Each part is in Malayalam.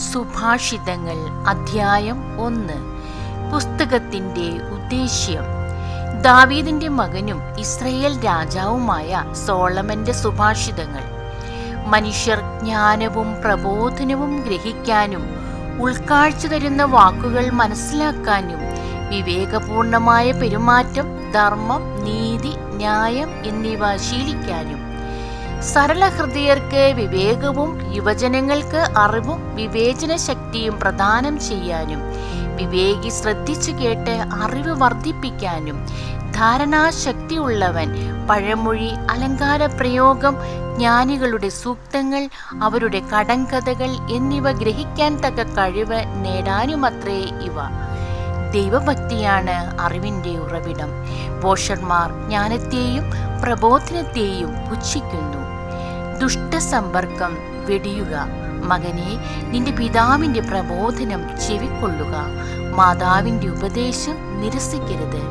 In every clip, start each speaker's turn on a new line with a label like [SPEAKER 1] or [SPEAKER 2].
[SPEAKER 1] സുഭാഷിതങ്ങൾ അധ്യായം ഒന്ന്. പുസ്തകത്തിന്റെ ഉദ്ദേശ്യം. ദാവീദിന്റെ മകനും ഇസ്രയേൽ രാജാവുമായ സോളമന്റെ സുഭാഷിതങ്ങൾ. മനുഷ്യർ ജ്ഞാനവും പ്രബോധനവും ഗ്രഹിക്കാനും ഉൾക്കാഴ്ച തരുന്ന വാക്കുകൾ മനസ്സിലാക്കാനും വിവേകപൂർണമായ പെരുമാറ്റം ധർമ്മം നീതി ന്യായം എന്നിവ ശീലിക്കാനും സരളഹൃദയർക്ക് വിവേകവും യുവജനങ്ങൾക്ക് അറിവും വിവേചന ശക്തിയും പ്രദാനം ചെയ്യാനും വിവേകി ശ്രദ്ധിച്ചു കേട്ട് അറിവ് വർദ്ധിപ്പിക്കാനും ധാരണാശക്തി ഉള്ളവൻ പഴമൊഴി അലങ്കാര പ്രയോഗം ജ്ഞാനികളുടെ സൂക്തങ്ങൾ അവരുടെ കടങ്കഥകൾ എന്നിവ ഗ്രഹിക്കാൻ തക്ക കഴിവ് നേടാനുമത്രേ ഇവ. ദൈവഭക്തിയാണ് അറിവിന്റെ ഉറവിടം. പോഷന്മാർ ജ്ഞാനത്തെയും പ്രബോധനത്തെയും പുച്ഛിക്കുന്നു. ദുഷ്ടസമ്പർക്കം വെടിയുക. മകനെ നിന്റെ പിതാവിന്റെ പ്രബോധനം ചെവിക്കൊള്ളുക. മാതാവിന്റെ ഉപദേശം നിരസിക്കരുത്.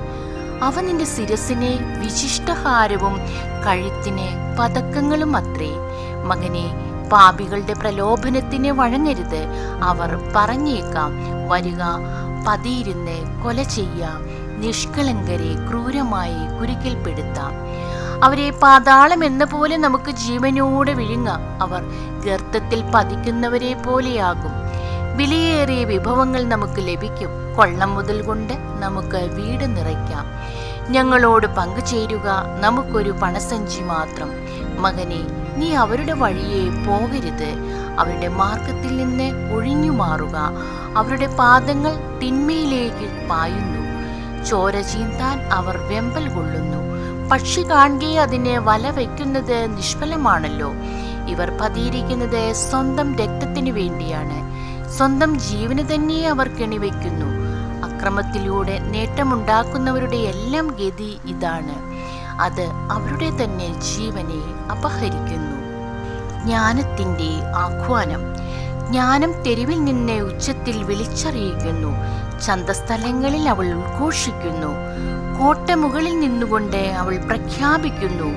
[SPEAKER 1] അവ നിന്റെ ശിരസിനെ വിശിഷ്ടഹാരവും കഴുത്തിന് പതക്കങ്ങളും അത്രേ മകനെ പാപികളുടെ പ്രലോഭനത്തിന് വഴങ്ങരുത്. അവർ പറഞ്ഞേക്കാം വരിക പതിയിരുന്ന് കൊല ചെയ്യാം. നിഷ്കളങ്കരെ ക്രൂരമായി കുരുക്കിൽപ്പെടുത്താം. അവരെ പാതാളം എന്ന പോലെ നമുക്ക് ജീവനോടെ വിഴുങ്ങാം. അവർ ഗർത്തത്തിൽ പതിക്കുന്നവരെ പോലെയാകും. വിലയേറിയ വിഭവങ്ങൾ നമുക്ക് ലഭിക്കും. കൊള്ളം മുതൽ കൊണ്ട് നമുക്ക് വീട് നിറയ്ക്കാം. ഞങ്ങളോട് പങ്കുചേരുക നമുക്കൊരു പണസഞ്ചി മാത്രം. മകനെ നീ അവരുടെ വഴിയെ പോകരുത്. അവരുടെ മാർഗത്തിൽ നിന്ന് ഒഴിഞ്ഞു മാറുക. അവരുടെ പാദങ്ങൾ തിന്മയിലേക്ക് പായുന്നു. ചോര ചീന്താൻ അവർ വെമ്പൽ കൊള്ളുന്നു. പക്ഷി കാണുകയെ അതിനെ വല വയ്ക്കുന്നത് നിഷ്ഫലമാണല്ലോ. ഇവർ പതിയിരിക്കുന്നത് സ്വന്തം രക്തത്തിനു വേണ്ടിയാണ്. സ്വന്തം ജീവന് തന്നെ അവർ കെണിവെക്കുന്നു. അക്രമത്തിലൂടെ നേട്ടമുണ്ടാക്കുന്നവരുടെ എല്ലാം ഗതി ഇതാണ്. അത് അവരുടെ തന്നെ ജീവനെ അപഹരിക്കുന്നു. ജ്ഞാനത്തിന്റെ ആഹ്വാനം. ജ്ഞാനം തെരുവിൽ നിന്നെ ഉച്ചത്തിൽ വിളിച്ചറിയിക്കുന്നു. ചന്തസ്ഥലങ്ങളിൽ അവൾ ഉദ്ഘോഷിക്കുന്നു. കോട്ടമുകളിൽ നിന്നുകൊണ്ട് അവൾ പ്രഖ്യാപിക്കുന്നു.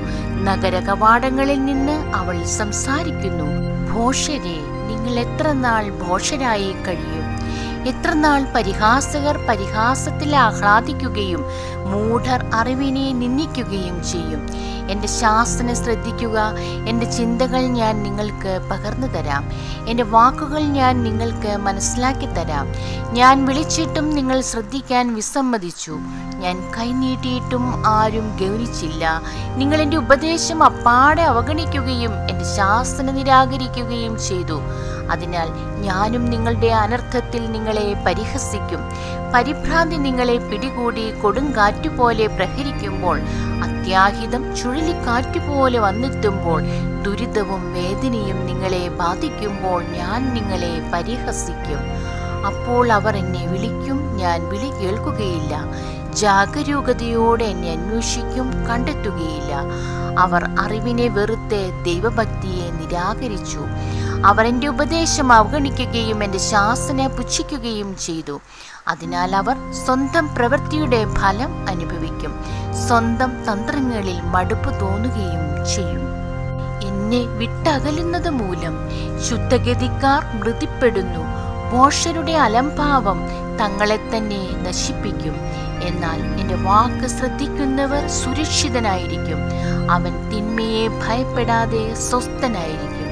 [SPEAKER 1] നഗര കവാടങ്ങളിൽ നിന്ന് അവൾ സംസാരിക്കുന്നു. ഭോഷരെ നിങ്ങൾ എത്ര നാൾ ഭോഷരായി കഴിയും? എത്ര നാൾ പരിഹാസകർ പരിഹാസത്തിൽ ആഹ്ലാദിക്കുകയും മൂഢർ അറിവിനെ നിന്ദിക്കുകയും ചെയ്യും. എന്റെ ശാസന ശ്രദ്ധിക്കുക എന്റെ ചിന്തകൾ ഞാൻ നിങ്ങൾക്ക് പകർന്നു തരാം. എന്റെ വാക്കുകൾ ഞാൻ നിങ്ങൾക്ക് മനസ്സിലാക്കി തരാം. ഞാൻ വിളിച്ചിട്ടും നിങ്ങൾ ശ്രദ്ധിക്കാൻ വിസമ്മതിച്ചു. ഞാൻ കൈനീട്ടിയിട്ടും ആരും ഗൗനിച്ചില്ല. നിങ്ങൾ എന്റെ ഉപദേശം അപ്പാടെ അവഗണിക്കുകയും എന്റെ ശാസന നിരാകരിക്കുകയും ചെയ്തു. അതിനാൽ ഞാനും നിങ്ങളുടെ അനർത്ഥത്തിൽ നിങ്ങളെ പരിഹസിക്കും. പരിഭ്രാന്തി നിങ്ങളെ പിടികൂടി കൊടുങ്കാറ്റുപോലെ പ്രഹരിക്കുമ്പോൾ അത്യാഹിതം ചുഴലിക്കാറ്റുപോലെ വന്നെത്തുമ്പോൾ ദുരിതവും വേദനയും നിങ്ങളെ ബാധിക്കുമ്പോൾ ഞാൻ നിങ്ങളെ പരിഹസിക്കും. അപ്പോൾ അവർ എന്നെ വിളിക്കും ഞാൻ വിളി കേൾക്കുകയില്ല. ജാഗരൂകതയോടെ എന്നെ അന്വേഷിക്കും കണ്ടെത്തുകയില്ല. അവർ അറിവിനെ വെറുത്ത് ദൈവഭക്തിയെ നിരാകരിച്ചു. അവർ എന്റെ ഉപദേശം അവഗണിക്കുകയും എന്റെ ശാസന പുച്ഛിക്കുകയും ചെയ്തു. അതിനാൽ അവർ സ്വന്തം പ്രവൃത്തിയുടെ ഫലം അനുഭവിക്കും. സ്വന്തം തന്ത്രങ്ങളിൽ മടുപ്പ് തോന്നുകയും ചെയ്യും. എന്നെ വിട്ടകലുന്നത് മൂലം ശുദ്ധഗതിക്കാർ മൃതിപ്പെടുന്നു. മോഷരുടെ അലംഭാവം തങ്ങളെ തന്നെ നശിപ്പിക്കും. എന്നാൽ എന്റെ വാക്ക് ശ്രദ്ധിക്കുന്നവർ സുരക്ഷിതനായിരിക്കും. അവൻ തിന്മയെ ഭയപ്പെടാതെ സ്വസ്ഥനായിരിക്കും.